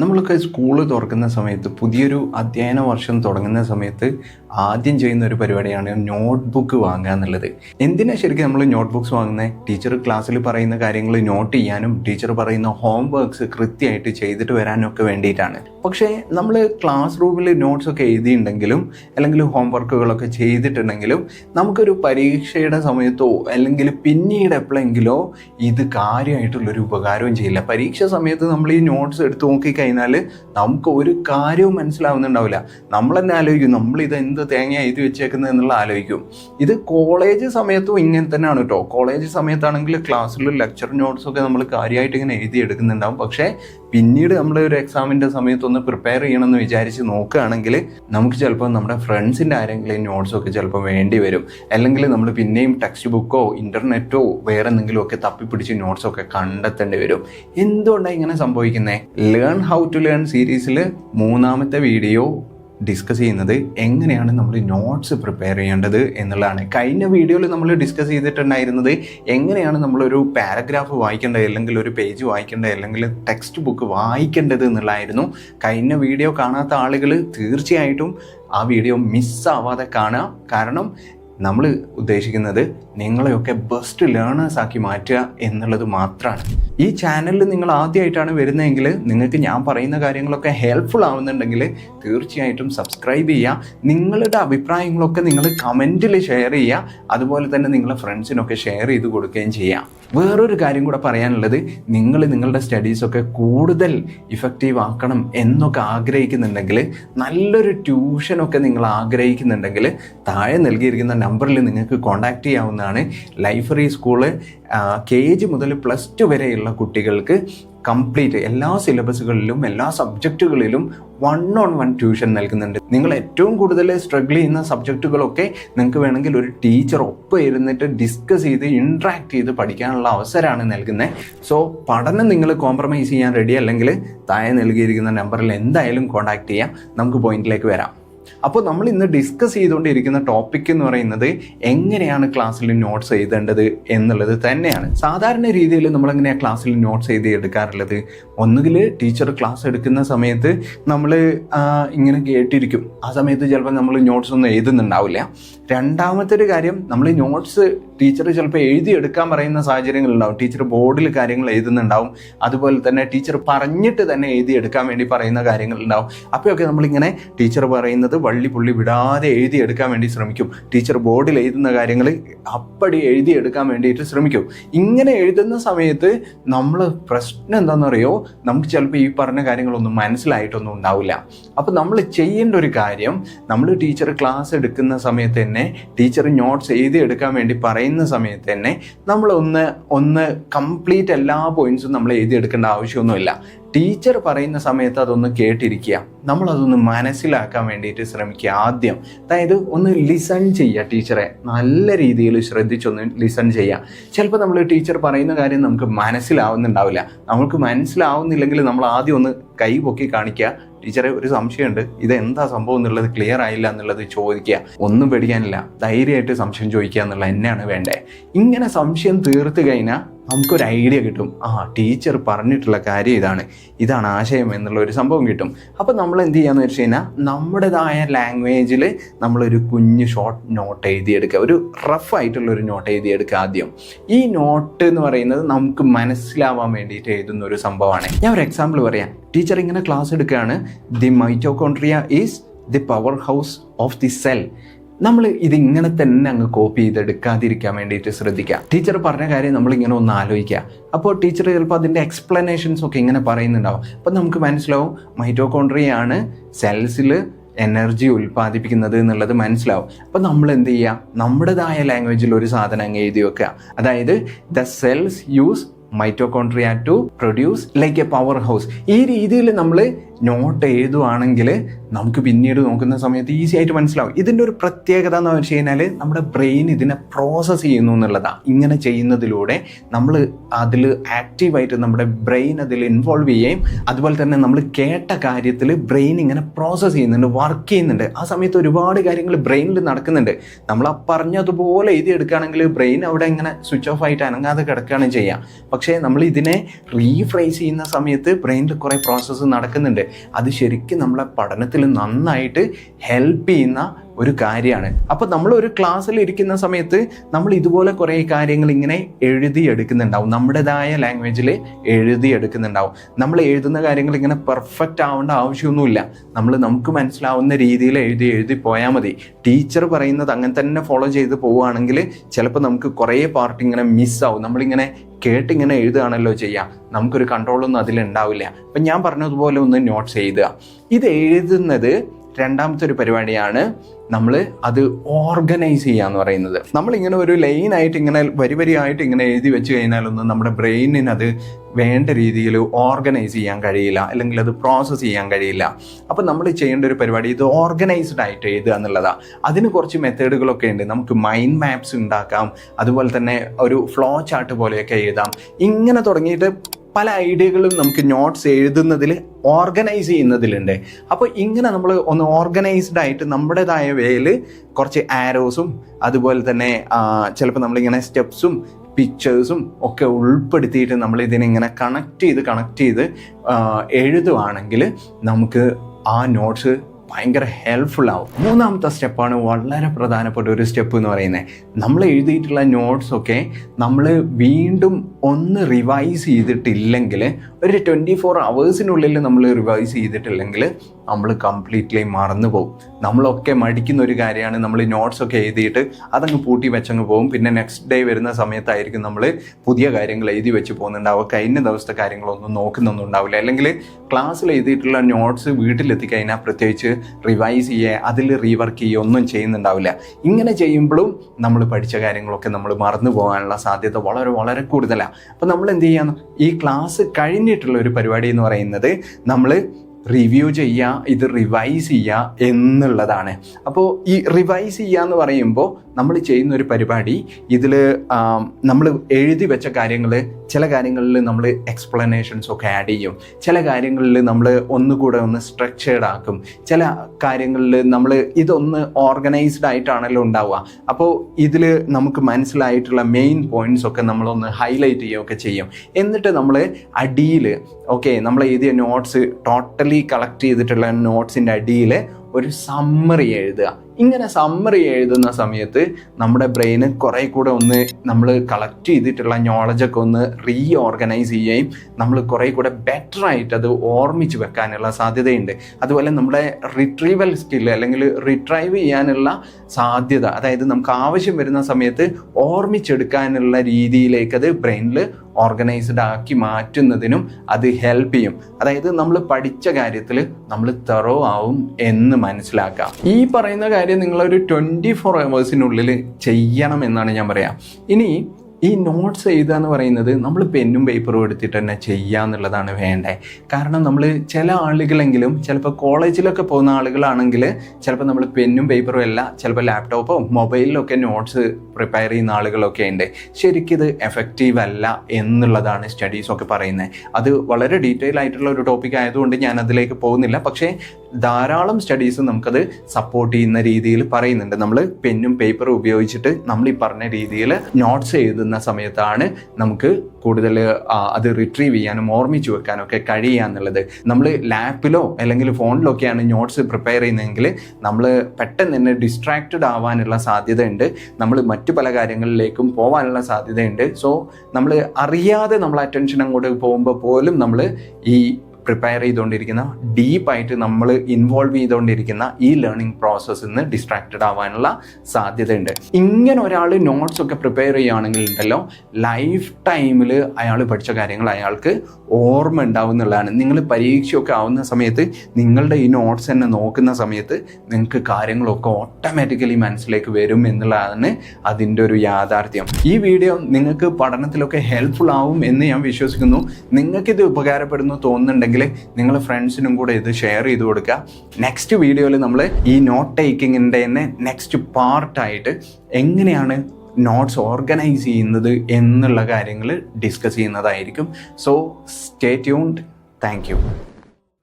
നമ്മളൊക്കെ സ്കൂൾ തുറക്കുന്ന സമയത്ത് പുതിയൊരു അധ്യയന വർഷം തുടങ്ങുന്ന സമയത്ത് ആദ്യം ചെയ്യുന്ന ഒരു പരിപാടിയാണ് നോട്ട് ബുക്ക് വാങ്ങുക എന്നുള്ളത്. എന്തിനാ ശരിക്കും നമ്മൾ നോട്ട് ബുക്ക്സ് വാങ്ങുന്നത് ടീച്ചർ ക്ലാസ്സിൽ പറയുന്ന കാര്യങ്ങൾ നോട്ട് ചെയ്യാനും ടീച്ചർ പറയുന്ന ഹോം വർക്ക്സ് കൃത്യമായിട്ട് ചെയ്തിട്ട് വരാനും ഒക്കെ വേണ്ടിയിട്ടാണ്. പക്ഷേ നമ്മൾ ക്ലാസ് റൂമിൽ നോട്ട്സൊക്കെ എഴുതിയിട്ടുണ്ടെങ്കിലും അല്ലെങ്കിൽ ഹോം വർക്കുകളൊക്കെ ചെയ്തിട്ടുണ്ടെങ്കിലും നമുക്കൊരു പരീക്ഷയുടെ സമയത്തോ അല്ലെങ്കിൽ പിന്നീട് എപ്പോഴെങ്കിലോ ഇത് കാര്യമായിട്ടുള്ളൊരു ഉപകാരവും ചെയ്യില്ല. പരീക്ഷ സമയത്ത് നമ്മൾ ഈ നോട്ട്സ് എടുത്ത് നോക്കിക്കഴിഞ്ഞാൽ നമുക്ക് ഒരു കാര്യവും മനസ്സിലാവുന്നുണ്ടാവില്ല. നമ്മൾ തന്നെ ആലോചിക്കും നമ്മൾ ഇത് എന്ത് തേങ്ങ എഴുതി വെച്ചേക്കുന്നത് എന്നുള്ള ആലോചിക്കും. ഇത് കോളേജ് സമയത്തും ഇങ്ങനെ തന്നെയാണ് കേട്ടോ കോളേജ് സമയത്താണെങ്കിൽ ക്ലാസ്സിൽ ലെക്ചർ നോട്ട്സൊക്കെ നമ്മൾ കാര്യമായിട്ട് ഇങ്ങനെ എഴുതി എടുക്കുന്നുണ്ടാവും പക്ഷേ പിന്നീട് നമ്മൾ ഒരു എക്സാമിന്റെ സമയത്ത് ഒന്ന് പ്രിപ്പയർ ചെയ്യണമെന്ന് വിചാരിച്ച് നോക്കുകയാണെങ്കിൽ നമുക്ക് ചിലപ്പോൾ നമ്മുടെ ഫ്രണ്ട്സിന്റെ ആരെങ്കിലും നോട്ട്സൊക്കെ ചിലപ്പോൾ വേണ്ടി വരും. അല്ലെങ്കിൽ നമ്മൾ പിന്നെയും ടെക്സ്റ്റ് ബുക്കോ ഇന്റർനെറ്റോ വേറെ എന്തെങ്കിലും ഒക്കെ തപ്പിപ്പിടിച്ച് നോട്ട്സൊക്കെ കണ്ടെത്തേണ്ടി വരും. എന്തുകൊണ്ടാണ് ഇങ്ങനെ സംഭവിക്കുന്നത് ലേൺ ഹൗ ടു ലേൺ സീരീസിൽ മൂന്നാമത്തെ വീഡിയോ ഡിസ്കസ് ചെയ്യുന്നത് എങ്ങനെയാണ് നമ്മൾ നോട്ട്സ് പ്രിപ്പയർ ചെയ്യേണ്ടത് എന്നുള്ളതാണ്. കഴിഞ്ഞ വീഡിയോയിൽ നമ്മൾ ഡിസ്കസ് ചെയ്തിട്ടുണ്ടായിരുന്നത് എങ്ങനെയാണ് നമ്മളൊരു പാരഗ്രാഫ് വായിക്കേണ്ടത് അല്ലെങ്കിൽ ഒരു പേജ് വായിക്കേണ്ടത് അല്ലെങ്കിൽ ടെക്സ്റ്റ് ബുക്ക് വായിക്കേണ്ടത് എന്നുള്ളതായിരുന്നു. കഴിഞ്ഞ വീഡിയോ കാണാത്ത ആളുകൾ തീർച്ചയായിട്ടും ആ വീഡിയോ മിസ്സാവാതെ കാണുക. കാരണം നമ്മൾ ഉദ്ദേശിക്കുന്നത് നിങ്ങളെയൊക്കെ ബെസ്റ്റ് ലേണേഴ്സ് ആക്കി മാറ്റുക എന്നുള്ളത് മാത്രമാണ് ഈ ചാനലിൽ നിങ്ങൾ ആദ്യമായിട്ടാണ് വരുന്നതെങ്കിൽ നിങ്ങൾക്ക് ഞാൻ പറയുന്ന കാര്യങ്ങളൊക്കെ ഹെൽപ്ഫുൾ ആവുന്നുണ്ടെങ്കിൽ തീർച്ചയായിട്ടും സബ്സ്ക്രൈബ് ചെയ്യുക. നിങ്ങളുടെ അഭിപ്രായങ്ങളൊക്കെ നിങ്ങൾ കമന്റിൽ ഷെയർ ചെയ്യുക. അതുപോലെ തന്നെ നിങ്ങളെ ഫ്രണ്ട്സിനൊക്കെ ഷെയർ ചെയ്ത് കൊടുക്കുകയും ചെയ്യാം വേറൊരു കാര്യം കൂടെ പറയാനുള്ളത് നിങ്ങൾ നിങ്ങളുടെ സ്റ്റഡീസൊക്കെ കൂടുതൽ ഇഫക്റ്റീവ് ആക്കണം എന്നൊക്കെ ആഗ്രഹിക്കുന്നുണ്ടെങ്കിൽ നല്ലൊരു ട്യൂഷനൊക്കെ നിങ്ങൾ ആഗ്രഹിക്കുന്നുണ്ടെങ്കിൽ താഴെ നൽകിയിരിക്കുന്ന നമ്പറിൽ നിങ്ങൾക്ക് കോൺടാക്റ്റ് ചെയ്യാവുന്നതാണ് ലൈഫറി സ്കൂൾ കെ ജി മുതൽ പ്ലസ് ടു വരെയുള്ള കുട്ടികൾക്ക് കംപ്ലീറ്റ് എല്ലാ സിലബസുകളിലും എല്ലാ സബ്ജക്റ്റുകളിലും വൺ ഓൺ വൺ ട്യൂഷൻ നൽകുന്നുണ്ട്. നിങ്ങൾ ഏറ്റവും കൂടുതൽ സ്ട്രഗിൾ ചെയ്യുന്ന സബ്ജക്റ്റുകളൊക്കെ നിങ്ങൾക്ക് വേണമെങ്കിൽ ഒരു ടീച്ചർ ഒപ്പം ഇരുന്നിട്ട് ഡിസ്കസ് ചെയ്ത് ഇൻട്രാക്ട് ചെയ്ത് പഠിക്കാനുള്ള അവസരമാണ് നൽകുന്നത് സോ പഠനം നിങ്ങൾ കോംപ്രമൈസ് ചെയ്യാൻ റെഡി അല്ലെങ്കിൽ താഴെ നൽകിയിരിക്കുന്ന നമ്പറിൽ എന്തായാലും കോൺടാക്ട് ചെയ്യാം. നമുക്ക് പോയിന്റിലേക്ക് വരാം. അപ്പോൾ നമ്മൾ ഇന്ന് ഡിസ്കസ് ചെയ്തുകൊണ്ടിരിക്കുന്ന ടോപ്പിക് എന്ന് പറയുന്നത് എങ്ങനെയാണ് ക്ലാസ്സിൽ നോട്ട്സ് എഴുതേണ്ടത് എന്നുള്ളത് തന്നെയാണ്. സാധാരണ രീതിയിൽ നമ്മൾ എങ്ങനെയാണ് ക്ലാസ്സിൽ നോട്ട്സ് എഴുതി എടുക്കാറുള്ളത്? ഒന്നുകിൽ ടീച്ചർ ക്ലാസ് എടുക്കുന്ന സമയത്ത് നമ്മൾ ഇങ്ങനെ കേട്ടിരിക്കും. ആ സമയത്ത് ചിലപ്പോൾ നമ്മൾ നോട്ട്സ് ഒന്നും എഴുതുന്നുണ്ടാവില്ല. രണ്ടാമത്തെ ഒരു കാര്യം നമ്മൾ നോട്ട്സ് ടീച്ചർ ചിലപ്പോൾ എഴുതിയെടുക്കാൻ പറയുന്ന സാഹചര്യങ്ങളുണ്ടാവും. ടീച്ചർ ബോർഡിൽ കാര്യങ്ങൾ എഴുതുന്നുണ്ടാവും. അതുപോലെ തന്നെ ടീച്ചർ പറഞ്ഞിട്ട് തന്നെ എഴുതിയെടുക്കാൻ വേണ്ടി പറയുന്ന കാര്യങ്ങളുണ്ടാവും. അപ്പോഴൊക്കെ നമ്മളിങ്ങനെ ടീച്ചർ പറയുന്നത് വള്ളി പുള്ളി വിടാതെ എഴുതിയെടുക്കാൻ വേണ്ടി ശ്രമിക്കും. ടീച്ചർ ബോർഡിൽ എഴുതുന്ന കാര്യങ്ങൾ അപ്പടി എഴുതിയെടുക്കാൻ വേണ്ടിയിട്ട് ശ്രമിക്കും. ഇങ്ങനെ എഴുതുന്ന സമയത്ത് നമ്മൾ പ്രശ്നം എന്താണെന്നറിയോ? നമുക്ക് ചിലപ്പോൾ ഈ പറഞ്ഞ കാര്യങ്ങളൊന്നും മനസ്സിലായിട്ടൊന്നും ഉണ്ടാവില്ല. അപ്പോൾ നമ്മൾ ചെയ്യേണ്ട ഒരു കാര്യം നമ്മൾ ടീച്ചർ ക്ലാസ് എടുക്കുന്ന സമയത്ത് തന്നെ ടീച്ചർ നോട്ട്സ് എഴുതിയെടുക്കാൻ വേണ്ടി പറയുന്ന സമയത്ത് തന്നെ നമ്മൾ ഒന്ന് ഒന്ന് കംപ്ലീറ്റ് എല്ലാ പോയിന്റ്സും നമ്മൾ എഴുതിയെടുക്കേണ്ട ആവശ്യമൊന്നുമില്ല. ടീച്ചർ പറയുന്ന സമയത്ത് അതൊന്ന് കേട്ടിരിക്കുക. നമ്മളതൊന്ന് മനസ്സിലാക്കാൻ വേണ്ടിയിട്ട് ശ്രമിക്കുക ആദ്യം. അതായത് ഒന്ന് ലിസൺ ചെയ്യുക ടീച്ചറെ നല്ല രീതിയിൽ ശ്രദ്ധിച്ചൊന്ന് ലിസൺ ചെയ്യുക. ചിലപ്പോൾ നമ്മൾ ടീച്ചർ പറയുന്ന കാര്യം നമുക്ക് മനസ്സിലാവുന്നുണ്ടാവില്ല. നമുക്ക് മനസ്സിലാവുന്നില്ലെങ്കിൽ നമ്മൾ ആദ്യം ഒന്ന് കൈ പൊക്കി കാണിക്കുക. ടീച്ചറെ ഒരു സംശയമുണ്ട്. ഇത് എന്താ സംഭവം എന്നുള്ളത് ക്ലിയർ ആയില്ല എന്നുള്ളത് ചോദിക്കുക. ഒന്നും പേടിക്കാനില്ല. ധൈര്യമായിട്ട് സംശയം ചോദിക്കുക എന്നുള്ള തന്നെയാണ് വേണ്ടത്. ഇങ്ങനെ സംശയം തീർത്ത് കഴിഞ്ഞാൽ നമുക്കൊരു ഐഡിയ കിട്ടും. ആ ടീച്ചർ പറഞ്ഞിട്ടുള്ള കാര്യം ഇതാണ്. ഇതാണ് ആശയം എന്നുള്ള ഒരു സംഭവം കിട്ടും. അപ്പോൾ നമ്മൾ എന്ത് ചെയ്യാന്ന് വെച്ച് കഴിഞ്ഞാൽ നമ്മുടേതായ ലാംഗ്വേജിൽ നമ്മളൊരു കുഞ്ഞ് ഷോർട്ട് നോട്ട് എഴുതിയെടുക്കുക. ഒരു റഫ് ആയിട്ടുള്ള ഒരു നോട്ട് എഴുതിയെടുക്കുക ആദ്യം. ഈ നോട്ട് എന്ന് പറയുന്നത് നമുക്ക് മനസ്സിലാവാൻ വേണ്ടിയിട്ട് എഴുതുന്ന ഒരു സംഭവമാണ്. ഞാൻ ഒരു എക്സാമ്പിൾ പറയാം. ടീച്ചർ ഇങ്ങനെ ക്ലാസ് എടുക്കുകയാണ്. The mitochondria is the powerhouse of the cell നമ്മൾ ഇതിങ്ങനെ തന്നെ അങ്ങ് കോപ്പി ചെയ്തെടുക്കാതിരിക്കാൻ വേണ്ടിയിട്ട് ശ്രദ്ധിക്കുക. ടീച്ചർ പറഞ്ഞ കാര്യം നമ്മൾ ഇങ്ങനെ ഒന്ന് ആലോചിക്കുക. അപ്പോൾ ടീച്ചർ ചിലപ്പോൾ അതിന്റെ എക്സ്പ്ലനേഷൻസ് ഒക്കെ ഇങ്ങനെ പറയുന്നുണ്ടാവും. അപ്പം നമുക്ക് മനസ്സിലാവും മൈറ്റോകോൺട്രിയാണ് സെൽസിൽ എനർജി ഉൽപ്പാദിപ്പിക്കുന്നത് എന്നുള്ളത് മനസ്സിലാവും. അപ്പം നമ്മൾ എന്ത് ചെയ്യുക? നമ്മുടേതായ ലാംഗ്വേജിൽ ഒരു സാധനം അങ്ങ് എഴുതി വെക്കുക. അതായത് the cells use mitochondria to produce like a powerhouse ഈ രീതിയിൽ നമ്മൾ നോട്ട് എഴുതുവാണെങ്കിൽ നമുക്ക് പിന്നീട് നോക്കുന്ന സമയത്ത് ഈസി ആയിട്ട് മനസ്സിലാവും. ഇതിന്റെ ഒരു പ്രത്യേകത എന്ന് വെച്ച് കഴിഞ്ഞാൽ നമ്മുടെ ബ്രെയിൻ ഇതിനെ പ്രോസസ്സ് ചെയ്യുന്നു എന്നുള്ളതാണ് ഇങ്ങനെ ചെയ്യുന്നതിലൂടെ നമ്മൾ അതിൽ ആക്റ്റീവായിട്ട് നമ്മുടെ ബ്രെയിൻ അതിൽ ഇൻവോൾവ് ചെയ്യുകയും അതുപോലെ തന്നെ നമ്മൾ കേട്ട കാര്യത്തിൽ ബ്രെയിൻ ഇങ്ങനെ പ്രോസസ്സ് ചെയ്യുന്നുണ്ട് വർക്ക് ചെയ്യുന്നുണ്ട്. ആ സമയത്ത് ഒരുപാട് കാര്യങ്ങൾ ബ്രെയിനിൽ നടക്കുന്നുണ്ട്. നമ്മൾ ആ പറഞ്ഞതുപോലെ എഴുതി എടുക്കുകയാണെങ്കിൽ ബ്രെയിൻ അവിടെ ഇങ്ങനെ സ്വിച്ച് ഓഫ് ആയിട്ട് അനങ്ങാതെ കിടക്കുകയാണ് ചെയ്യുക. പക്ഷേ നമ്മൾ ഇതിനെ റീഫ്രൈസ് ചെയ്യുന്ന സമയത്ത് ബ്രെയിനിൽ കുറേ പ്രോസസ്സ് നടക്കുന്നുണ്ട്. അത് ശരിക്കും നമ്മളെ പഠനത്തിൽ നന്നായിട്ട് ഹെൽപ്പ് ചെയ്യുന്ന ഒരു കാര്യമാണ്. അപ്പോൾ നമ്മൾ ഒരു ക്ലാസ്സിൽ ഇരിക്കുന്ന സമയത്ത് നമ്മൾ ഇതുപോലെ കുറേ കാര്യങ്ങൾ ഇങ്ങനെ എഴുതിയെടുക്കുന്നുണ്ടാവും നമ്മുടേതായ ലാംഗ്വേജിൽ എഴുതിയെടുക്കുന്നുണ്ടാവും നമ്മൾ എഴുതുന്ന കാര്യങ്ങൾ ഇങ്ങനെ പെർഫെക്റ്റ് ആവേണ്ട ആവശ്യമൊന്നുമില്ല. നമ്മൾ നമുക്ക് മനസ്സിലാവുന്ന രീതിയിൽ എഴുതി എഴുതി പോയാൽ മതി. ടീച്ചർ പറയുന്നത് അങ്ങനെ തന്നെ ഫോളോ ചെയ്ത് പോവുകയാണെങ്കിൽ ചിലപ്പോൾ നമുക്ക് കുറേ പാർട്ട് ഇങ്ങനെ മിസ്സാവും നമ്മളിങ്ങനെ കേട്ടിങ്ങനെ എഴുതുകയാണല്ലോ ചെയ്യുക. നമുക്കൊരു കൺട്രോളൊന്നും അതിലുണ്ടാവില്ല. അപ്പം ഞാൻ പറഞ്ഞതുപോലെ ഒന്ന് നോട്ട്സ് എഴുതുക ഇത് എഴുതുന്നത് രണ്ടാമത്തെ ഒരു പരിപാടിയാണ് നമ്മൾ അത് ഓർഗനൈസ് ചെയ്യുക എന്ന് പറയുന്നത്. നമ്മൾ ഇങ്ങനെ ഒരു ലൈൻ ആയിട്ട് ഇങ്ങനെ വരി വരിയായിട്ട് ഇങ്ങനെ എഴുതി വെച്ച് കഴിഞ്ഞാലൊന്നും നമ്മുടെ ബ്രെയിനിന് അത് വേണ്ട രീതിയിൽ ഓർഗനൈസ് ചെയ്യാൻ കഴിയില്ല അല്ലെങ്കിൽ അത് പ്രോസസ്സ് ചെയ്യാൻ കഴിയില്ല. അപ്പം നമ്മൾ ചെയ്യേണ്ട ഒരു പരിപാടി ഇത് ഓർഗനൈസ്ഡ് ആയിട്ട് എഴുതുക എന്നുള്ളതാണ് അതിന് കുറച്ച് മെത്തേഡുകളൊക്കെ ഉണ്ട്. നമുക്ക് മൈൻഡ് മാപ്സ് ഉണ്ടാക്കാം. അതുപോലെ തന്നെ ഒരു ഫ്ലോ ചാർട്ട് പോലെയൊക്കെ എഴുതാം. ഇങ്ങനെ തുടങ്ങിയിട്ട് പല ഐഡിയകളും നമുക്ക് നോട്ട്സ് എഴുതുന്നതിൽ ഓർഗനൈസ് ചെയ്യുന്നതിലുണ്ട്. അപ്പോൾ ഇങ്ങനെ നമ്മൾ ഒന്ന് ഓർഗനൈസ്ഡ് ആയിട്ട് നമ്മുടേതായ വേയിൽ കുറച്ച് ആരോസും അതുപോലെ തന്നെ ചിലപ്പോൾ നമ്മളിങ്ങനെ സ്റ്റെപ്സും പിക്ചേഴ്സും ഒക്കെ ഉൾപ്പെടുത്തിയിട്ട് നമ്മൾ ഇതിനിങ്ങനെ കണക്ട് ചെയ്ത് കണക്ട് ചെയ്ത് എഴുതുവാണെങ്കിൽ നമുക്ക് ആ നോട്ട്സ് ഭയങ്കര ഹെൽപ്ഫുൾ ആവും. മൂന്നാമത്തെ സ്റ്റെപ്പാണ് വളരെ പ്രധാനപ്പെട്ട ഒരു സ്റ്റെപ്പ് എന്ന് പറയുന്നത്. നമ്മൾ എഴുതിയിട്ടുള്ള നോട്ട്സ് ഒക്കെ നമ്മൾ വീണ്ടും ഒന്ന് റിവൈസ് ചെയ്തിട്ടില്ലെങ്കിൽ ഒരു ട്വന്റി ഫോർ അവേഴ്സിനുള്ളിൽ നമ്മൾ റിവൈസ് ചെയ്തിട്ടില്ലെങ്കിൽ നമ്മൾ കംപ്ലീറ്റ്ലി മറന്നു പോകും. നമ്മളൊക്കെ മടിക്കുന്ന ഒരു കാര്യമാണ് നമ്മൾ നോട്ട്സ് ഒക്കെ എഴുതിയിട്ട് അതങ്ങ് പൂട്ടി വെച്ചങ്ങ് പോകും. പിന്നെ നെക്സ്റ്റ് ഡേ വരുന്ന സമയത്തായിരിക്കും നമ്മൾ പുതിയ കാര്യങ്ങൾ എഴുതി വെച്ച് പോകുന്നുണ്ടാവുക. കഴിഞ്ഞ ദിവസത്തെ കാര്യങ്ങളൊന്നും നോക്കുന്നൊന്നും ഉണ്ടാവില്ല. അല്ലെങ്കിൽ ക്ലാസ്സിൽ എഴുതിയിട്ടുള്ള നോട്ട്സ് വീട്ടിലെത്തിക്കഴിഞ്ഞാൽ പ്രത്യേകിച്ച് റിവൈസ് ചെയ്യുക അതിൽ റീവർക്ക് ചെയ്യുക ഒന്നും ചെയ്യുന്നുണ്ടാവില്ല. ഇങ്ങനെ ചെയ്യുമ്പോഴും നമ്മൾ പഠിച്ച കാര്യങ്ങളൊക്കെ നമ്മൾ മറന്നു പോകാനുള്ള സാധ്യത വളരെ വളരെ കൂടുതലാണ് അപ്പോൾ നമ്മൾ എന്ത് ചെയ്യാന്ന് ഈ ക്ലാസ് കഴിഞ്ഞിട്ടുള്ള ഒരു പരിപാടി എന്ന് പറയുന്നത് നമ്മൾ റിവ്യൂ ചെയ്യുക ഇത് റിവൈസ് ചെയ്യുക എന്നുള്ളതാണ്. അപ്പോൾ ഈ റിവൈസ് ചെയ്യുക എന്ന് പറയുമ്പോൾ നമ്മൾ ചെയ്യുന്ന ഒരു പരിപാടി ഇതിൽ നമ്മൾ എഴുതി വെച്ച കാര്യങ്ങൾ ചില കാര്യങ്ങളിൽ നമ്മൾ എക്സ്പ്ലനേഷൻസ് ഒക്കെ ആഡ് ചെയ്യും. ചില കാര്യങ്ങളിൽ നമ്മൾ ഒന്നുകൂടെ ഒന്ന് സ്ട്രക്ചേർഡ് ആക്കും. ചില കാര്യങ്ങളിൽ നമ്മൾ ഇതൊന്ന് ഓർഗനൈസ്ഡ് ആയിട്ടാണല്ലോ ഉണ്ടാവുക. അപ്പോൾ ഇതിൽ നമുക്ക് മനസ്സിലായിട്ടുള്ള മെയിൻ പോയിന്റ്സ് ഒക്കെ നമ്മളൊന്ന് ഹൈലൈറ്റ് ചെയ്യുകയൊക്കെ ചെയ്യും. എന്നിട്ട് നമ്മൾ അടിയിൽ ഓക്കെ നമ്മൾ എഴുതിയ നോട്ട്സ് ടോട്ടലി കളക്ട് ചെയ്തിട്ടുള്ള നോട്ട്സിന്റെ അടിയിൽ ഒരു സമ്മറി എഴുതുക. ഇങ്ങനെ സമ്മറി എഴുതുന്ന സമയത്ത് നമ്മുടെ ബ്രെയിന് കുറേ കൂടെ ഒന്ന് നമ്മൾ കളക്ട് ചെയ്തിട്ടുള്ള നോളജൊക്കെ ഒന്ന് റീ ഓർഗനൈസ് ചെയ്യുകയും നമ്മൾ കുറേ കൂടെ ബെറ്റർ ആയിട്ട് അത് ഓർമ്മിച്ച് വെക്കാനുള്ള സാധ്യതയുണ്ട്. അതുപോലെ നമ്മുടെ റിട്രീവൽ സ്കില്ല് അല്ലെങ്കിൽ റിട്രൈവ് ചെയ്യാനുള്ള സാധ്യത അതായത് നമുക്ക് ആവശ്യം വരുന്ന സമയത്ത് ഓർമ്മിച്ചെടുക്കാനുള്ള രീതിയിലേക്ക് അത് ബ്രെയിനിൽ ഓർഗനൈസ്ഡ് ആക്കി മാറ്റുന്നതിനും അത് ഹെൽപ്പ് ചെയ്യും. അതായത് നമ്മൾ പഠിച്ച കാര്യത്തിൽ നമ്മൾ തെറോ ആവും എന്ന് മനസ്സിലാക്കാം ഈ പറയുന്ന കാര്യം നിങ്ങളൊരു ട്വന്റി ഫോർ അവേഴ്സിനുള്ളിൽ ചെയ്യണം എന്നാണ് ഞാൻ പറയാം. ഇനി ഈ നോട്ട്സ് എഴുതുക എന്ന് പറയുന്നത് നമ്മൾ പെന്നും പേപ്പറും എടുത്തിട്ട് തന്നെ ചെയ്യുക എന്നുള്ളതാണ് വേണ്ടേ. കാരണം നമ്മൾ ചില ആളുകളെങ്കിലും ചിലപ്പോൾ കോളേജിലൊക്കെ പോകുന്ന ആളുകളാണെങ്കിൽ ചിലപ്പോൾ നമ്മൾ പെന്നും പേപ്പറും അല്ല ചിലപ്പോൾ ലാപ്ടോപ്പോ മൊബൈലിലൊക്കെ നോട്ട്സ് പ്രിപ്പയർ ചെയ്യുന്ന ആളുകളൊക്കെ ഉണ്ട് ശരിക്കും ഇത് എഫക്റ്റീവ് അല്ല എന്നുള്ളതാണ് സ്റ്റഡീസൊക്കെ പറയുന്നത് അത് വളരെ ഡീറ്റെയിൽ ആയിട്ടുള്ള ഒരു ടോപ്പിക് ആയതുകൊണ്ട് ഞാൻ അതിലേക്ക് പോകുന്നില്ല. പക്ഷേ ധാരാളം സ്റ്റഡീസ് നമുക്കത് സപ്പോർട്ട് ചെയ്യുന്ന രീതിയിൽ പറയുന്നുണ്ട്. നമ്മൾ പെന്നും പേപ്പറും ഉപയോഗിച്ചിട്ട് നമ്മൾ ഈ പറഞ്ഞ രീതിയിൽ നോട്ട്സ് എഴുതുന്ന സമയത്താണ് നമുക്ക് കൂടുതൽ അത് റിട്രീവ് ചെയ്യാനും ഓർമ്മിച്ച് വെക്കാനും ഒക്കെ കഴിയുക എന്നുള്ളത്. നമ്മൾ ലാപ്പിലോ അല്ലെങ്കിൽ ഫോണിലോ ഒക്കെയാണ് നോട്ട്സ് പ്രിപ്പയർ ചെയ്യുന്നതെങ്കിൽ നമ്മൾ പെട്ടെന്ന് തന്നെ ഡിസ്ട്രാക്റ്റഡ് ആവാനുള്ള സാധ്യതയുണ്ട്. നമ്മൾ മറ്റു പല കാര്യങ്ങളിലേക്കും പോകാനുള്ള സാധ്യതയുണ്ട്. സോ നമ്മൾ അറിയാതെ നമ്മൾ അറ്റൻഷൻ അങ്ങോട്ട് പോകുമ്പോൾ പോലും നമ്മൾ ഈ പ്രിപ്പയർ ചെയ്തുകൊണ്ടിരിക്കുന്ന ഡീപ്പായിട്ട് നമ്മൾ ഇൻവോൾവ് ചെയ്തുകൊണ്ടിരിക്കുന്ന ഈ ലേണിംഗ് പ്രോസസ്സിൽ നിന്ന് ഡിസ്ട്രാക്റ്റഡ് ആവാനുള്ള സാധ്യതയുണ്ട്. ഇങ്ങനെ ഒരാൾ നോട്ട്സ് ഒക്കെ പ്രിപ്പയർ ചെയ്യുകയാണെങ്കിൽ ഉണ്ടല്ലോ ലൈഫ് ടൈമിൽ അയാൾ പഠിച്ച കാര്യങ്ങൾ അയാൾക്ക് ഓർമ്മ ഉണ്ടാവും എന്നുള്ളതാണ്. നിങ്ങൾ പരീക്ഷയൊക്കെ ആവുന്ന സമയത്ത് നിങ്ങളുടെ ഈ നോട്ട്സ് തന്നെ നോക്കുന്ന സമയത്ത് നിങ്ങൾക്ക് കാര്യങ്ങളൊക്കെ ഓട്ടോമാറ്റിക്കലി മനസ്സിലേക്ക് വരും എന്നുള്ളതാണ് അതിന്റെ ഒരു യാഥാർത്ഥ്യം. ഈ വീഡിയോ നിങ്ങൾക്ക് പഠനത്തിലൊക്കെ ഹെൽപ്ഫുൾ ആവും എന്ന് ഞാൻ വിശ്വസിക്കുന്നു. നിങ്ങൾക്കിത് ഉപകാരപ്പെടുന്നു തോന്നുന്നുണ്ടെങ്കിൽ ഉണ്ടെങ്കിൽ നിങ്ങൾ ഫ്രണ്ട്സിനും കൂടെ ഇത് ഷെയർ ചെയ്ത് കൊടുക്കുക. നെക്സ്റ്റ് വീഡിയോയിൽ നമ്മൾ ഈ നോട്ട് ടേക്കിങ്ങിന്റെ തന്നെ നെക്സ്റ്റ് പാർട്ടായിട്ട് എങ്ങനെയാണ് നോട്ട്സ് ഓർഗനൈസ് ചെയ്യുന്നത് എന്നുള്ള കാര്യങ്ങൾ ഡിസ്കസ് ചെയ്യുന്നതായിരിക്കും. So stay tuned thank you